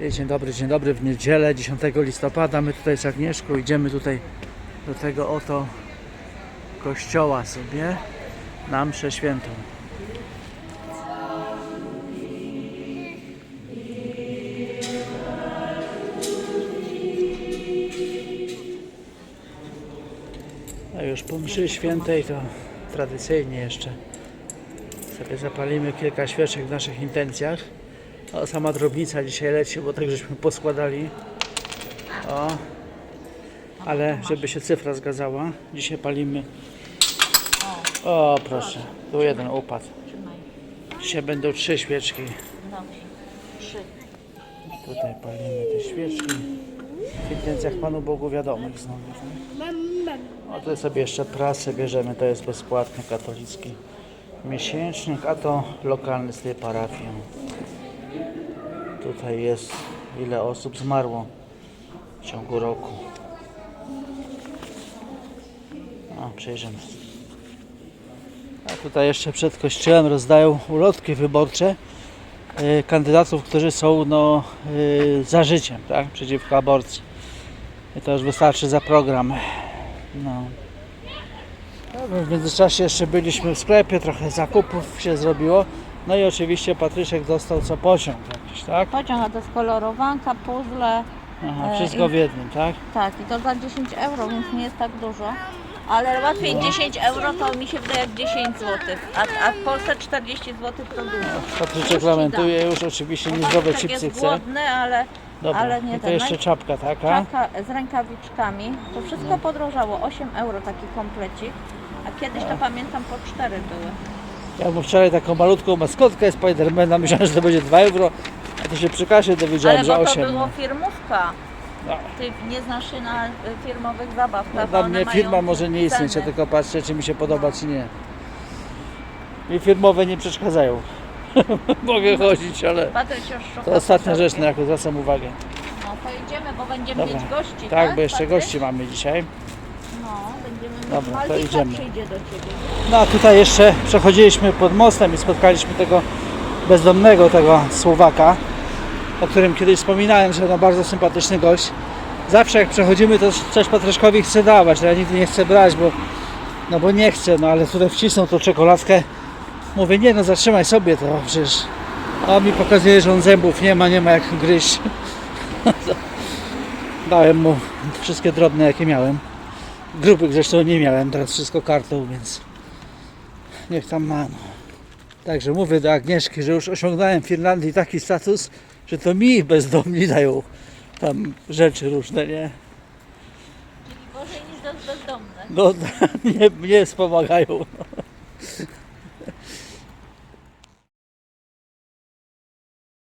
Dzień dobry, dzień dobry. W niedzielę 10 listopada my tutaj z Agnieszką idziemy tutaj do tego oto kościoła sobie na mszę świętą. A już po mszy świętej to tradycyjnie jeszcze sobie zapalimy kilka świeczek w naszych intencjach. Sama drobnica dzisiaj leci, bo tak żeśmy poskładali. O, ale żeby się cyfra zgadzała, dzisiaj palimy. O, proszę, tu jeden upadł. Dzisiaj będą trzy świeczki. Tutaj palimy te świeczki. W intencjach Panu Bogu wiadomych znowu. O, tutaj sobie jeszcze prasę bierzemy, to jest bezpłatny katolicki miesięcznik, a to lokalny z tej parafii. Tutaj jest ile osób zmarło w ciągu roku. A, przejrzymy. A tutaj jeszcze przed kościołem rozdają ulotki wyborcze y, kandydatów, którzy są no, y, za życiem, tak? Przeciwko aborcji. I to już wystarczy za program. No. No, W międzyczasie jeszcze byliśmy w sklepie, trochę zakupów się zrobiło. No i oczywiście Patryszek dostał co pociąg jakiś, tak? Pociąg, a to jest kolorowanka, puzzle. Aha, E, wszystko i- w jednym, tak? Tak, i to za 10 euro, więc nie jest tak dużo. Ale łatwiej 10 euro to mi się wydaje jak 10 zł, a, a w Polsce 40 zł to dużo. Ci lamentuje już oczywiście niezdrowe Chłopak chipsy jest chce. głodny, ale, Dobra, ale nie i to jeszcze czapka taka. Czapka z rękawiczkami, to wszystko podrożało, 8 euro taki komplecik. A kiedyś to pamiętam po 4 były. Ja mu wczoraj taką malutką maskotkę Spidermana, myślałem, że to będzie 2 euro, a to się przy kasie dowiedziałem, Ale że bo to 8. było firmówka. No. Ty nie znasz się na y, firmowych zabawkach. No, a dla one mnie mają firma może nie istnieć, ja ceny. tylko patrzę, czy mi się podoba, czy nie. Mi firmowe nie przeszkadzają. Mogę chodzić, ale Patryk już szuka to ostatnia rzecz, na jaką zwracam uwagę. No to idziemy, bo będziemy Dobra. mieć gości, tak? Tak, bo jeszcze Patryk? gości mamy dzisiaj. No, Dobra, to Malwika idziemy. przyjdzie do Ciebie. No a tutaj jeszcze przechodziliśmy pod mostem i spotkaliśmy tego bezdomnego, tego Słowaka, o którym kiedyś wspominałem, że no bardzo sympatyczny gość. Zawsze jak przechodzimy, to coś Patryszkowi chce dawać, ale ja nigdy nie chcę brać, bo no bo nie chcę, no ale tutaj wcisnął tą czekoladkę. Mówię, nie no zatrzymaj sobie to, przecież a on mi pokazuje, że on zębów nie ma, nie ma jak gryźć. Dałem mu wszystkie drobne jakie miałem. Grubych zresztą nie miałem, teraz wszystko kartą, więc niech tam ma. No. Także mówię do Agnieszki, że już osiągnąłem w Finlandii taki status, że to mi bezdomni dają tam rzeczy różne, nie? Czyli gorzej niż do bezdomnych. No mnie, mnie wspomagają.